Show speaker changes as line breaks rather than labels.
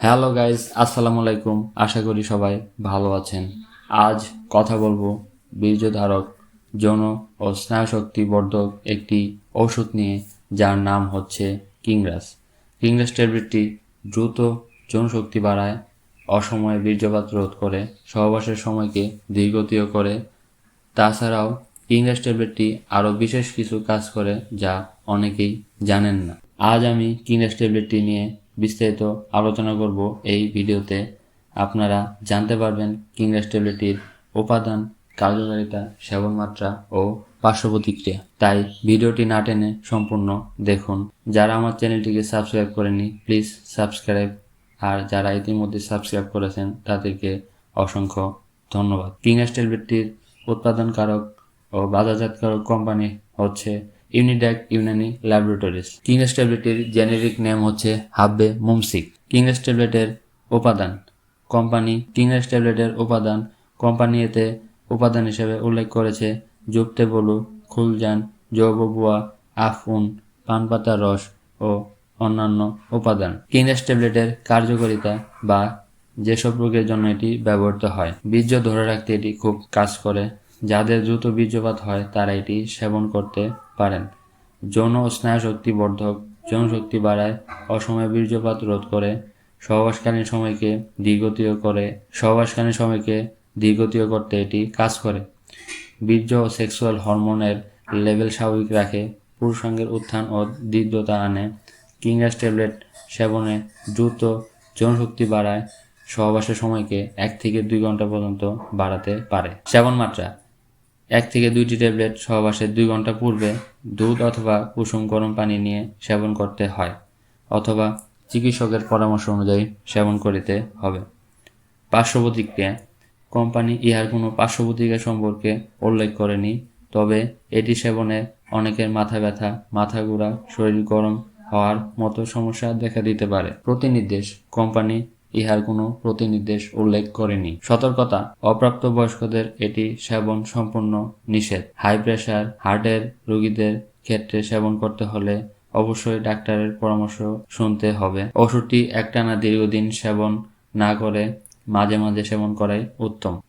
Hello guys আসসালামু আলাইকুম আশা করি সবাই ভালো আছেন। আজ কথা বলব বীর্যধারক, যৌন ও স্নায়ুশক্তি বর্ধক একটি ঔষধ নিয়ে, যার নাম হচ্ছে কিংরাস। কিংরাস ট্যাবলেটটি দ্রুত যৌনশক্তি বাড়ায়, অসময়ে বীর্যপাত রোধ করে, সহবাসের সময়কে দীর্ঘতীয় করে। তাছাড়াও, কিংরাস ট্যাবলেটটি আরও বিশেষ কিছু কাজ করে, যা অনেকেই জানেন না। আজ আমি কিংরাস ট্যাবলেটটি নিয়ে বিস্তারিত আলোচনা করব এই ভিডিওতে। আপনারা জানতে পারবেন কিংরাস ট্যাবলেটটির উপাদান, কার্যকারিতা, সেবন মাত্রা ও পার্শ্ব প্রতিক্রিয়া তাই ভিডিওটি না টেনে সম্পূর্ণ দেখুন। যারা আমার চ্যানেলটিকে সাবস্ক্রাইব করেনি প্লিজ সাবস্ক্রাইব। আর যারা ইতিমধ্যে সাবস্ক্রাইব করেছেন, তাদেরকে অসংখ্য ধন্যবাদ। কিংরাস ট্যাবলেটটির উৎপাদনকারক ও বাজারজাতকারক কোম্পানি হচ্ছে ইউনিড্যাক ইউনানি ল্যাবরেটরিজ কিংরাস ট্যাবলেটের জেনেরিক নেম হচ্ছে হাববে মুমসিক কিংরাস ট্যাবলেটের উপাদান কোম্পানি কিংরাস ট্যাবলেটের উপাদান কোম্পানি এতে উপাদান হিসেবে উল্লেখ করেছে জুপতে বলু, খুলজান জৌববুয়া আফুন, পানপাতা রস ও অন্যান্য উপাদান। কিংরাস ট্যাবলেটের কার্যকারিতা বা যেসব রোগের জন্য এটি ব্যবহৃত হয়। বীর্য ধরে রাখতে এটি খুব কাজ করে। যাদের দ্রুত বীর্যপাত হয়, তারা এটি সেবন করতে পারেন। যৌন স্নায়ুশক্তি বর্ধক যৌন শক্তি বাড়ায়, অসময়ে বীর্যপাত রোধ করে, সহবাসকালীন সময়কে দীর্ঘতীয় করে, সহবাসকালীন সময়কে দীর্ঘতীয় করতে এটি কাজ করে। বীর্য ও সেক্সুয়াল হরমোনের লেভেল স্বাভাবিক রাখে, পুরুষাঙ্গের উত্থান ও দৃঢ়তা আনে। কিংরাস ট্যাবলেট সেবনে দ্রুত যৌনশক্তি বাড়ায়, সহবাসের সময়কে এক থেকে দুই ঘণ্টা পর্যন্ত বাড়াতে পারে। সেবন মাত্রা এক থেকে দুইটি ট্যাবলেট সহবাসের দুই ঘণ্টা পূর্বে দুধ অথবা কুসুম গরম পানি নিয়ে সেবন করতে হয়, অথবা চিকিৎসকের পরামর্শ অনুযায়ী সেবন করিতে হবে। পার্শ্ব কোম্পানি ইহার কোনো পার্শ্ব সম্পর্কে উল্লেখ করেনি, তবে এটি সেবনে অনেকের মাথা ব্যথা, মাথা ঘোরা, শরীর গরম হওয়ার মতো সমস্যা দেখা দিতে পারে। প্রতিনির্দেশ। কোম্পানি ইহার কোনো প্রতিনির্দেশ উল্লেখ করেনি। সতর্কতা অপ্রাপ্ত বয়স্কদের এটি সেবন সম্পূর্ণ নিষেধ। হাই প্রেশার, হার্টের রোগীদের ক্ষেত্রে সেবন করতে হলে অবশ্যই ডাক্তারের পরামর্শ শুনতে হবে। ওষুধটি একটানা দীর্ঘদিন সেবন না করে মাঝে মাঝে সেবন করাই উত্তম।